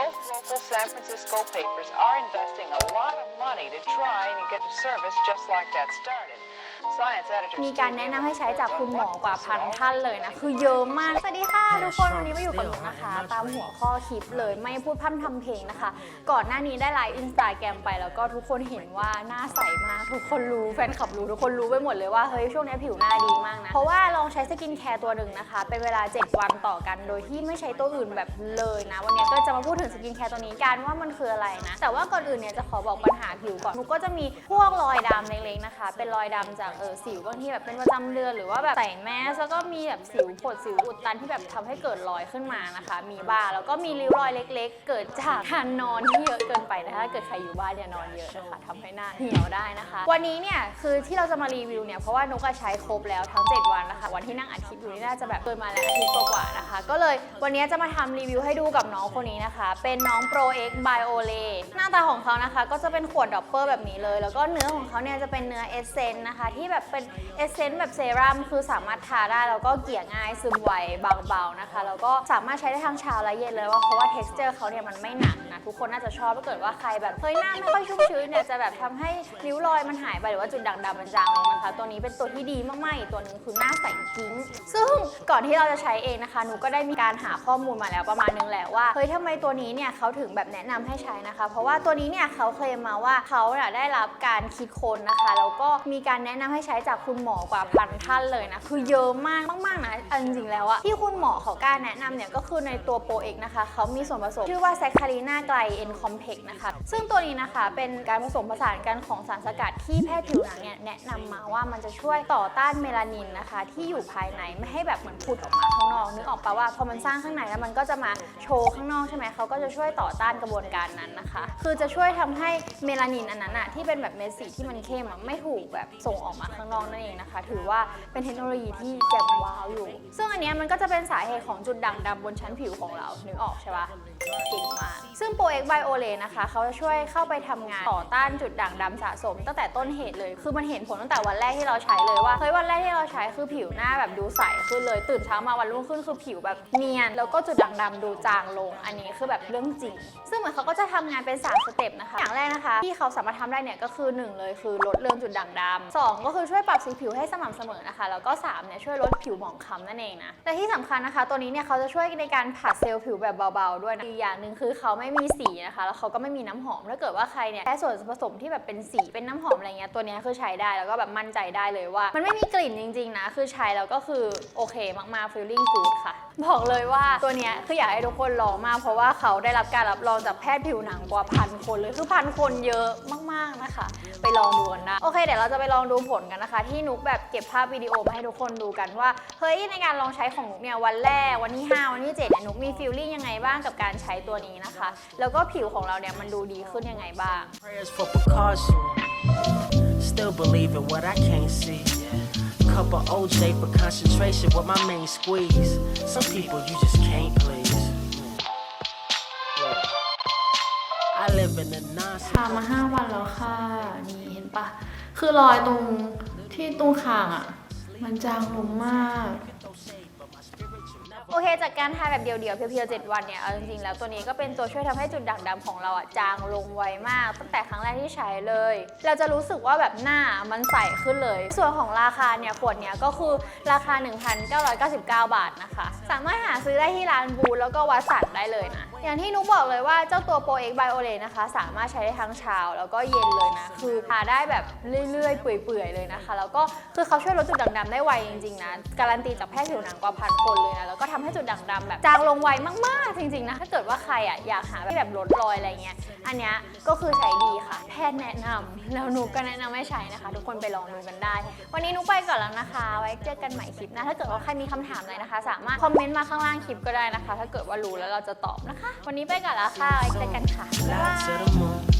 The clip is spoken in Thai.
both local San Francisco papers are investing a lot of money to try and get a service just like that started. มีการแนะนำให้ใช้จากคุณหมอกว่าพันท่านเลยนะ คือเยอะมาก สวัสดีค่ะทุกคน วันนี้มาอยู่กับหนูนะคะ ตามหัวข้อคลิปเลยไม่พูดพร่ำทำเพลงนะคะ ก่อนหน้านี้ได้ไลฟ์อินสตาแกรมไปแล้วก็ทุกคนเห็นว่าหน้าใสมาก ทุกคนรู้แฟนคลับรู้ทุกคนรู้ไปหมดเลยว่าเฮ้ยช่วงนี้ผิวหน้าดีมากนะ เพราะว่าลองใช้สกินแคร์ตัวหนึ่งนะคะ เป็นเวลา 7 วันต่อกัน โดยที่ไม่ใช้ตัวอื่นแบบเลยนะ วันนี้ก็จะมาพูดถึงสกินแคร์ตัวนี้กันว่ามันคืออะไรนะ แต่ว่าก่อนอื่นเนี่ยจะขอบอกปัญหาผิวก่อนหนูก็จะมีพวกรอยดำเล็กๆนะคะ เป็นรอยดำจากเออสิวบางทีแบบเป็นประจำเดือนหรือว่าแบบใส่แมสแล้วก็มีแบบสิวผดสิวอุดตันที่แบบทำให้เกิดรอยขึ้นมานะคะ มีบ้างแล้วก็มีริ้วรอยเล็ก ๆ เกิดจากการนอนที่เยอะเกินไปนะคะเกิดใครอยู่บ้านเนี่ยนอนเยอะนะคะทำให้หน้าเหี่ยวได้นะคะ วันนี้เนี่ยคือที่เราจะมารีวิวเนี่ยเพราะว่านุกอะใช้ครบแล้วทั้ง 7 วันนะคะ วันที่นั่งอัดคลิปอยู่นี่น่าจะแบบเกินมาแล้วอาทิตย์กว่าๆนะคะ ก็เลยวันนี้จะมาทำรีวิวให้ดูกับน้องคนนี้นะคะ เป็นน้อง Pro X Biole หน้าตาของเขานะคะ ก็จะเป็นขวดดอปเปอร์แบบนี้เลย แล้วก็เนื้อของเขาเนี่ยจะเป็นเนื้อเอเซนนะคะที่แบบเป็นเอเซนต์แบบเซรั่มคือสามารถทาได้แล้วก็เกลี่ยง่ายซึมไวบางเบานะคะแล้วก็สามารถใช้ได้ทั้งเช้าและเย็นเลยว่าเพราะว่า texture เขาเนี่ยมันไม่หนักนะทุกคนน่าจะชอบถ้าเกิดว่าใครแบบเฮ้ยหน้าไม่ค่อยชุ่มชื้นเนี่ยจะแบบทำให้ริ้วรอยมันหายไปหรือว่าจุดด่างดำมันจางลงนะคะตัวนี้เป็นตัวที่ดีมากๆอีกตัวหนึงคือหน้าใสกิ้งซึ่งก่อนที่เราจะใช้เองนะคะหนูก็ได้มีการหาข้อมูลมาแล้วประมาณนึงแหละว่าเฮ้ยทำไมตัวนี้เนี่ยเขาถึงแบบแนะนำให้ใช้นะคะ เพราะว่าตัวนี้เนี่ยเขาเคลมมาว่าเขาน่ะได้รับการคิดค้นนะคะแล้วก็มีการแนะนำให้ใช้จากคุณหมอกว่าพันท่านเลยนะ คือเยอะมากมากๆนะเอาจริงๆแล้วอะที่คุณหมอเขากล้ารแนะนำเนี่ยก็คือในตัวโปรเอกนะคะ เขามีส่วนผสมชื่อว่าแซคคารีนาไกลเอนคอมเพกนะคะ ซึ่งตัวนี้นะคะเป็นการผสมผสานกันของสารสกัดที่แพทย์ผิวหนังเนี่ยแนะนำมาว่ามันจะช่วยต่อต้านเมลานินนะคะ ที่อยู่ภายในไม่ให้แบบเหมือนพุดออกมาข้าง นอกนึกออกปะว่าพอมันสร้างข้างในแล้วมันก็จะมาโชว์ข้างนอกใช่ไหมเขาก็จะช่วยต่อต้านกระบวนการนั้นนะคะ คือจะช่วยทำให้เมลานินอันนั้นอะที่เป็นแบบเม็ดสีที่มันเข้มอะไม่ถูกแบบส่งออกมาข้างนอกนั่นเองนะคะ ถือว่าเป็นเทคโนโลยีที่แจ่มว้าวอยู่ ซึ่งอันเนี้ยมันก็จะเป็นสาเหตุของจุดด่างดำบนชั้นผิวของเรานึกออกใช่ปะเก่งมากซึ่งโปรเอ็กไบโอเลนะคะเขาจะช่วยเข้าไปทำงานต่อต้านจุดด่างดำสะสม ตั้งแต่ต้นเหตุเลย คือมันเห็นผลตั้งแต่วันแรกที่เราใช้เลยว่าเฮ้ยวันแรกที่เราใช้คือผิวหน้าแบบดูใสขึ้นเลย ตื่นเช้ามาวันรุ่งขึ้นคือผิวแบบเนียน แล้วก็จุดด่างดำดูจางลง อันนี้คือแบบเรื่องจริง ซึ่งเหมือนเขาก็จะทำงานเป็นสามสเต็ปนะคะ อย่างแรกนะคะ ที่เขาสามารถทำได้เนี่ยก็คือหนึ่งเลยคือลดเรื่องจุดด่างดำสองก็คือช่วยปรับสีผิวให้สม่ำเสมอนะคะ แล้วก็สามเนี่ยช่วยลดผิวหมองคล้ำนั่นเองนะแต่ที่สำคัญนะคะ ตัวนี้เนี่ยเขาจะช่วยในการผัดเซลล์ผิวแบบเบาๆด้วยนะอีกอย่างหนึ่งคือเขาไม่มีสีนะคะ แล้วเขาก็ไม่มีน้ำหอม ถ้าเกิดว่าใครเนี่ยแค่ส่วนผสมที่แบบเป็นสีเป็นน้ำหอมอะไรเงี้ยตัวนี้คือใช้ได้แล้วก็แบบมั่นใจได้เลยว่า มันไม่มีกลิ่นจริงๆนะคือใช้แล้วก็คือโอเคมากๆ feeling good ค่ะ บอกเลยว่าตัวเนี้ยคืออยากให้ทุกคนลองมาก เพราะว่าเขาได้รับการรับรองจากแพทย์ผิวหนังกว่าพันคนเลยคือพันคนเยอะมากๆนะคะ ไปลองดูกันนะโอเคเดี๋ยวเราจะไปลองดูผลกันนะคะ ที่นุกแบบเก็บภาพวิดีโอมาให้ทุกคนดูกันว่าเฮ้ยในการลองใช้ของนุกเนี่ยวันแรกวันที่ 5 วันที่7เนี่ยนุกมีฟีลลิ่งยังไงบ้างกับการใช้ตัวนี้นะคะ แล้วก็ผิวของเราเนี่ยมันดูดีขึ้นยังไงบ้าง Still believe in what I can't see. Cup of OJ for concentration with my main squeeze. Some people you just can't please. Look, I live in the nonsense. ทามาห้าวันแล้วค่ะ นี่เห็นปะ คือรอยตรงที่ตรงคางอะ่ะ มันจางลงมาก โอเค จากการทาแบบเดียวๆ เพียวๆ 7 วันเนี่ยเอาจริงๆ แล้วตัวนี้ก็เป็นตัวช่วยทำให้จุดด่างดำของเราอะจางลงไวมาก ตั้งแต่ครั้งแรกที่ใช้เลย เราจะรู้สึกว่าแบบหน้ามันใสขึ้นเลย ส่วนของราคาเนี่ยขวดเนี่ยก็คือราคา 1,999 บาทนะคะ สามารถหาซื้อได้ที่ร้านบูแล้วก็วัดสันได้เลยนะ อย่างที่นุกบอกเลยว่าเจ้าตัวโปรเอ็กไบโอเลนะคะ สามารถใช้ได้ทั้งเช้าแล้วก็เย็นเลยนะ คือทาได้แบบเรื่อยๆ เปื่อยๆ เลยนะคะ แล้วก็คือเขาช่วยลดจุดด่างดำได้ไวจริงๆนะ การันตีจากแพทย์ผิวหนังกว่าพันคนเลยนะ แล้วก็ทำให้จุดด่างดำแบบจางลงไวมากๆ จริงๆนะ ถ้าเกิดว่าใครอะอยากหาแบบลดรอยอะไรเงี้ย อันเนี้ยก็คือใช้ดีค่ะ แพทย์แนะนำแล้วนุกก็แนะนำให้ใช้นะคะ ทุกคนไปลองดูกันได้ วันนี้นุกไปก่อนแล้วนะคะ ไว้เจอกันใหม่คลิปนะ ถ้าเกิดว่าใครมีคำถามอะไรนะคะ สามารถคอมเมนต์มาข้างล่างคลิปก็ได้นะคะ ถ้าเกิดว่ารู้แล้วเราจะตอบนะคะวันนี้ไปก่อนแล้วค่ะไว้เจอกันค่ะบ๊ายบาย